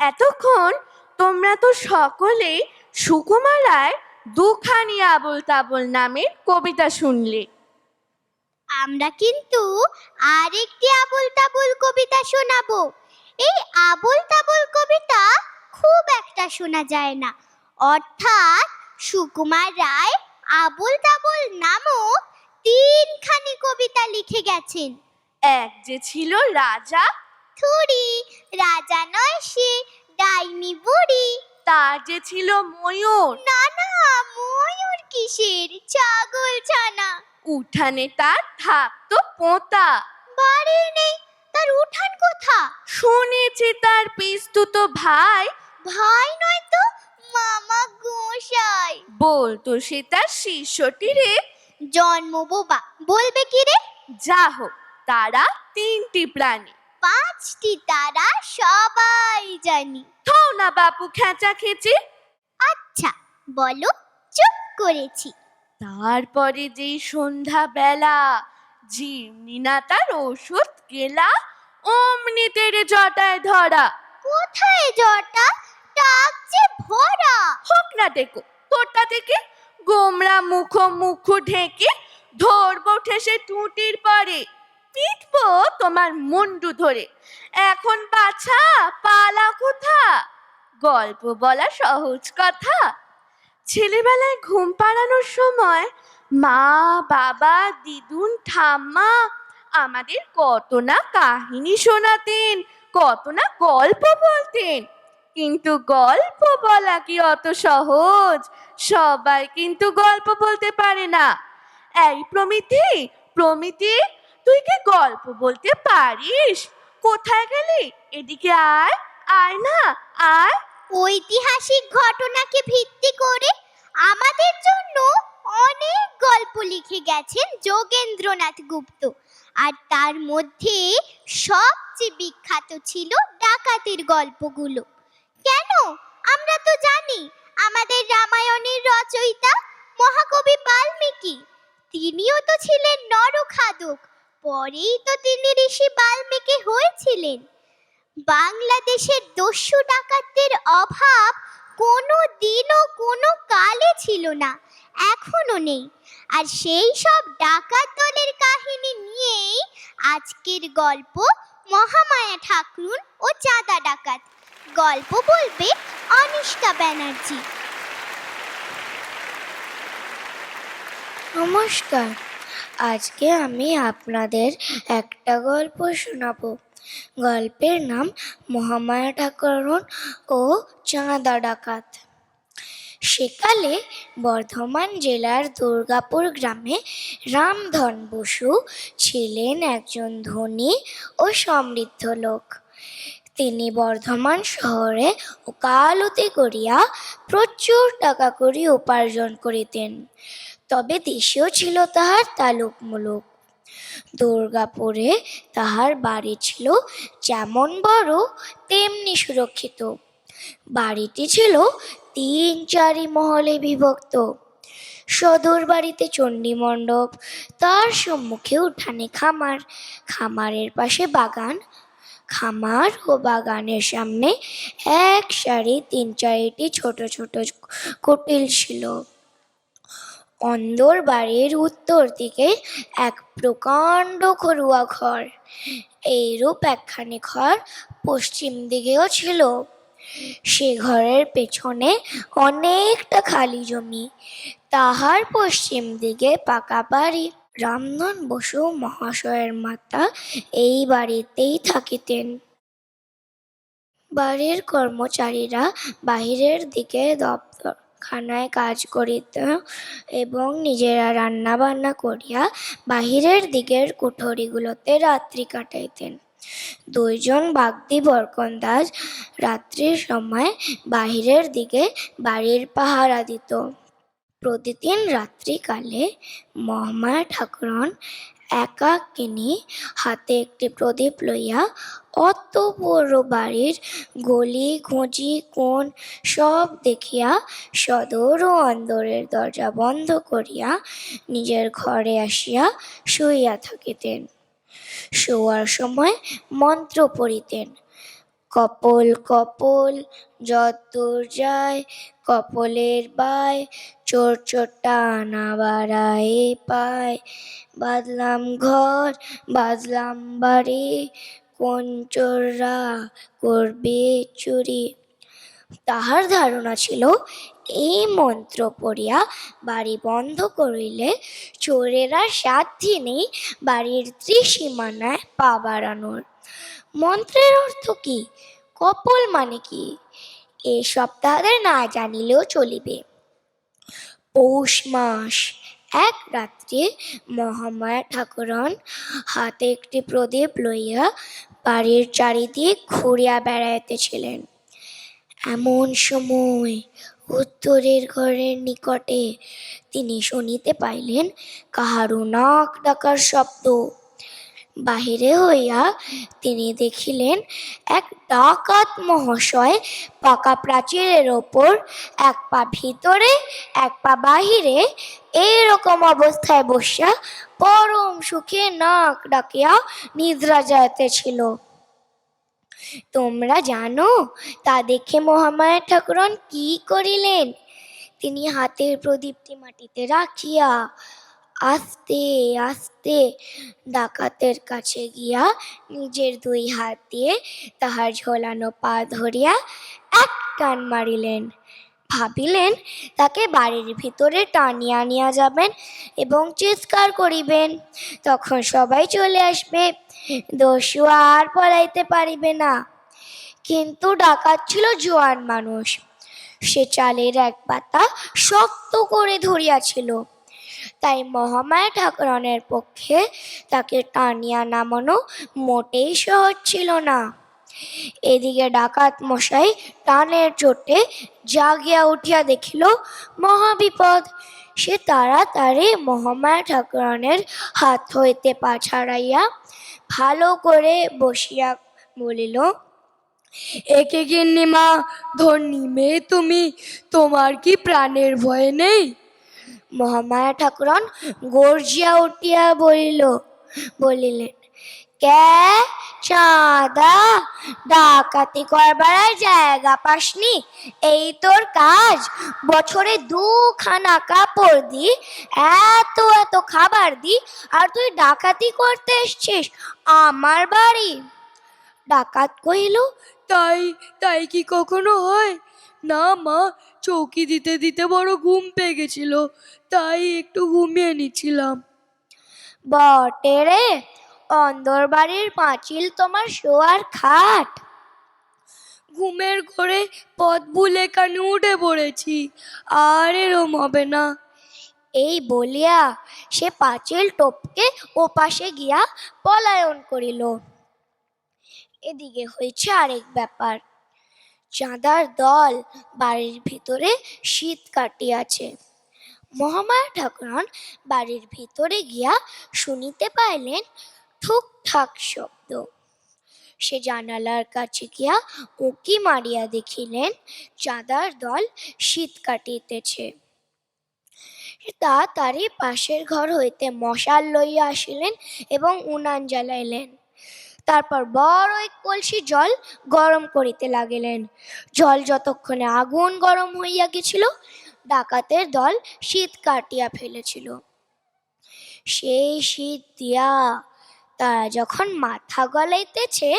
এতক্ষণ তোমরা তো সকলেই সুকুমারায় দুখানি আবল তাবল নামের কবিতা শুনলে। আমরা কিন্তু আরেকটি আবল তাবল কবিতা শোনাবো। এই আবল তাবল কবিতা খুব একটা শোনা যায় না। অর্থাৎ সুকুমার রায় আবল তাবল নামক তিনখানি কবিতা লিখে গেছেন। এক যে ছিল রাজা থুড়ি রাজা নয় সে ডাইনি বুড়ি। তার যে ছিল ময়ূর। না না ময়ূর কিসের? ছাগল ছানা। উঠানে তার থাকতো পোঁতা। বাড়ি নেই তার উঠান কোথা? শুনেছি তার পিস্তুত ভাই। ভাই নয় তো মামা গোসাই। বলতো সে তার শিষ্যটি রে। জন্ম বোবা বলবে কি রে? যা হোক তারা তিনটি প্রাণী। পাঁচটি তারা সবাই জানি। থও না বাপু খেঁচা খেচে আচ্ছা বলো চুপ করেছি। তারপরে যেই সন্ধ্যা বেলা জিমনি না তার ওষুধ গেলা অমনি তেরে জটায় ধরা। কোথায় জটা? ডাকছে ভরা। হোক না দেখো তোরটা থেকে গোমরা মুখ মুখ ঢেকে ধরবো ঠেসে টুটির পরে পিটবো তোমার মুন্ডু ধরে। এখন বাছা, পালা কোথা? গল্প বলা সহজ কথা। ছেলেবেলায় ঘুম পাড়ানোর সময় মা, বাবা, দিদুন, ঠাম্মা আমাদের কত না কাহিনী শোনাতেন, কত না গল্প বলতেন। কিন্তু গল্প বলা কি অত সহজ? সবাই কিন্তু গল্প বলতে পারে না। এই প্রমিতি প্রমিতি তুই কি গল্প বলতে পারিস? কোথায় গেলি? এদিকে আয় আয় না, আয়। ঐতিহাসিক ঘটনাকে ভিত্তি করে আমাদের জন্য অনেক গল্প লিখে গেছেন যোগেন্দ্রনাথ গুপ্ত। আর তার মধ্যে সবচেয়ে বিখ্যাত ছিল ডাকাতির গল্পগুলো। কেন? আমরা তো জানি, আমাদের রামায়ণের রচয়িতা মহাকবি বাল্মীকি। তিনিও তো ছিলেন নরখাদক। পরেই তো তিনি ঋষি বাল্মীকি হয়েছিলেন। বাংলাদেশের দস্যু ডাকাতদের অভাব কোনো দিনও কোনো কালে ছিল না এখনও নেই। আর সেই সব ডাকাত দলের কাহিনী নিয়েই আজকের গল্প মহামায়া ঠাকুরুন ও চাঁদা ডাকাত। গল্প বলবে অনিষ্কা ব্যানার্জি। নমস্কার। আজকে আমি আপনাদের একটা গল্প শোনাবো। গল্পের নাম মহামায়া ঠাকুরন ও চাঁদা ডাকাত। সেকালে বর্ধমান জেলার দুর্গাপুর গ্রামে রামধন বসু ছিলেন একজন ধনী ও সমৃদ্ধ লোক। তিনি বর্ধমান শহরে ওকালতি করিয়া প্রচুর টাকা করি উপার্জন করিতেন। তবে দেশেও ছিল তাহার তালুক মুলুক দুর্গাপুরে তাহার বাড়ি ছিল যেমন বড় তেমনি সুরক্ষিত। বাড়িটি ছিল তিন চারি মহলে বিভক্ত। সদর বাড়িতে চণ্ডী মণ্ডপ, তার সম্মুখে উঠানে খামার, খামারের পাশে বাগান খামার ও বাগানের সামনে এক সারি তিন চারিটি ছোট ছোট কুটিল ছিল। অন্দর বাড়ির উত্তর দিকে এক প্রকাণ্ড খরুয়া ঘর। এইরূপ একখানি ঘর পশ্চিম দিকেও ছিল। সে ঘরের পেছনে অনেকটা খালি জমি। তাহার পশ্চিম দিকে পাকা বাড়ি। রামধন বসু মহাশয়ের মাতা এই বাড়িতেই থাকিতেন। বাড়ির কর্মচারীরা বাহিরের দিকে দপ্তরখানায় কাজ করিত এবং নিজেরা রান্না বান্না করিয়া বাহিরের দিকের কুঠরিগুলোতে রাত্রি কাটাইতেন। দুইজন বাগদি বরকন্দাজ রাত্রির সময় বাহিরের দিকে বাড়ির পাহারা দিত। প্রতিদিন রাত্রিকালে মহামায়া ঠাকুরন একাকিনী হাতে একটি প্রদীপ লইয়া অত বড় বাড়ির গলি ঘুঁচি কোণ সব দেখিয়া সদর ও অন্দরের দরজা বন্ধ করিয়া নিজের ঘরে আসিয়া শুইয়া থাকিতেন। শোয়ার সময় মন্ত্র পড়িতেন। কপল কপল, যতদূর যায় কপলের বাই চোর চোরটা না বাড়ায় পায়। বাঁধলাম ঘর বাঁধলাম বাড়ি, কোন চোররা করবে চুরি? তাহার ধারণা ছিল এই মন্ত্র পড়িয়া বাড়ি বন্ধ করিলে চোরেরা সাধ্যি নেই বাড়ির ত্রিসীমানায় পা বাড়ানোর। মন্ত্রের অর্থ কি? কপল মানে কি? এ তাদের না জানিলেও চলিবে। পৌষ মাস, এক রাত্রে মহামায়া ঠাকুরন হাতে একটি প্রদীপ লইয়া বাড়ির চারিদিক ঘুরিয়া বেড়াইতেছিলেন। এমন সময় উত্তরের ঘরের নিকটে তিনি শুনিতে পাইলেন কাহারও নাক ডাকার শব্দ। বাহিরে হইয়া তিনি দেখিলেন এক ডাকাত মহাশয় পাকা প্রাচীরের ওপর, এক পা ভিতরে, এক পা বাহিরে, এইরকম অবস্থায় বসিয়া পরম সুখে নাক ডাকিয়া নিদ্রা যাইতেছিল। তোমরা জানো, তা দেখে মহামায়া ঠাকুরন কি করিলেন? তিনি হাতের প্রদীপটি মাটিতে রাখিয়া আস্তে আস্তে ডাকাতের কাছে গিয়া নিজের দুই হাত দিয়ে তাহার ঝোলানো পা ধরিয়া এক টান মারিলেন। ভাবিলেন, তাকে বাড়ির ভিতরে টানিয়া নিয়ে যাবেন এবং চিৎকার করিবেন। তখন সবাই চলে আসবে, দস্যু আর পলাইতে পারিবে না। কিন্তু ডাকাত ছিল জোয়ান মানুষ। সে চালের এক পাতা শক্ত করে ধরিয়াছিল। তাই মহামায়া ঠাকুরনের পক্ষে তাকে টানিয়া নামানো মোটেই সহজ ছিল না। এদিকে ডাকাত মশাই টানের চোটে জাগিয়া উঠিয়া দেখিল, মহাবিপদ, সে তাড়াতাড়ি মহামায়া ঠাকুরনের হাত হইতে পা ছাড়াইয়া ভালো করে বসিয়া বলিল, একে গিন্নিমা, ধন্যি মেয়ে তুমি, তোমার কি প্রাণের ভয় নেই? মহামায়া ঠাকুরন গর্জিয়া উঠিয়া বলিল, বলিলেন, কে? চাঁদা? ডাকাতি করবার জায়গা পাসনি? এই তোর কাজ? বছরে দুখানা কাপড় দি, এত এত খাবার দি, আর তুই ডাকাতি করতে এসছিস আমার বাড়ি? ডাকাত কহিল, তাই তাই কি কখনো হয়? না মা চৌকি দিতে দিতে বড় ঘুম পেয়ে গেছিল তাই একটু ঘুমিয়ে নিচ্ছিলাম। বটে রে অন্দর বাড়ির পাঁচিল তোমার শোয়ার খাট। ঘুমের ঘরে পথ ভুলে কানে উঠে পড়েছি আর এরম হবে না। এই বলিয়া সে পাঁচিল টপকে ও পাশে গিয়া পলায়ন করিল। এদিকে হয়েছে আরেক ব্যাপার। চাঁদার দল বাড়ির ভিতরে শীত কাটিয়াছে। মহামায়া ঠাকুরন বাড়ির ভিতরে গিয়া শুনিতে পাইলেন ঠুকঠাক শব্দ। সে জানালার কাছে গিয়া উঁকি মারিয়া দেখিলেন চাঁদার দল শীত কাটিতেছে। তা তাড়াতাড়ি পাশের ঘর হইতে মশাল লইয়া আসিলেন এবং উনান জ্বালাইলেন। তারপর বড় এক কলসি জল গরম করিতে লাগিলেন। জল যতক্ষণে আগুন গরম হইয়া গেছিল, ডাকাতের দল শীত কাটিয়া ফেলেছিল। সেই শীত দিয়া তারা যখন মাথা গলাইতেছে,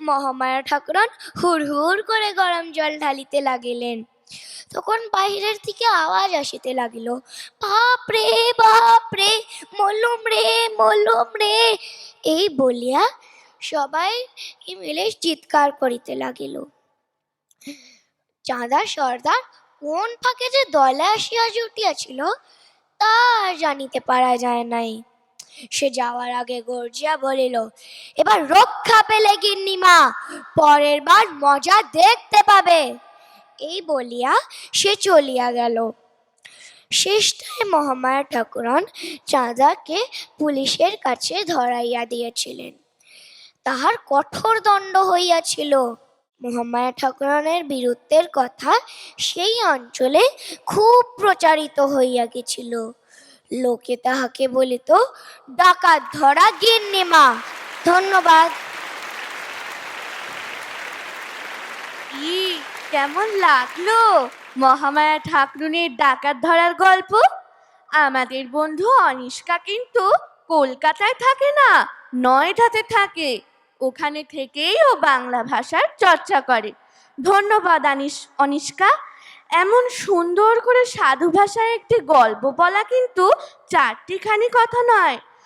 মহামায়া ঠাকুরন হুড় হুড় করে গরম জল ঢালিতে লাগিলেন। তখন বাহিরের থেকে আওয়াজ আসিতে লাগিল বাপ রে বাপ রে মলুম রে মলুম রে! এই বলিয়া সবাই মিলে চিৎকার করিতে লাগিল। চাঁদা, সর্দার, কোন ফাঁকে যে দলে আসিয়া জুটিয়াছিল তা আর জানিতে পারা যায় নাই। সে যাওয়ার আগে গর্জিয়া বলিল, এবার রক্ষা পেলে গিন্নিমা পরের বার মজা দেখতে পাবে। এই বলিয়া সে চলিয়া গেল। শেষটায় মহামায়া ঠাকুরন চাঁদাকে পুলিশের কাছে ধরাইয়া দিয়েছিলেন। তাহার কঠোর দণ্ড হইয়াছিল। মহামায়া ঠাকুরনের বীরত্বের কথা সেই অঞ্চলে খুব প্রচারিত হইয়া গেছিল। লোকে তাহাকে বলিত, ডাকাত ধরা গিন্নিমা ধন্যবাদ। ই কেমন লাগল মহামায়া ঠাকুরুনের ডাকাত ধরার গল্প? আমাদের বন্ধু অনিষ্কা কিন্তু কলকাতায় থাকে না নয়ডাতে থাকে। ওখানে থেকেই ও বাংলা ভাষার চর্চা করে। ধন্যবাদ আনিস অনিষ্কা এমন সুন্দর করে সাধু ভাষায় একটি গল্প বলা কিন্তু চারটিখানি কথা নয়।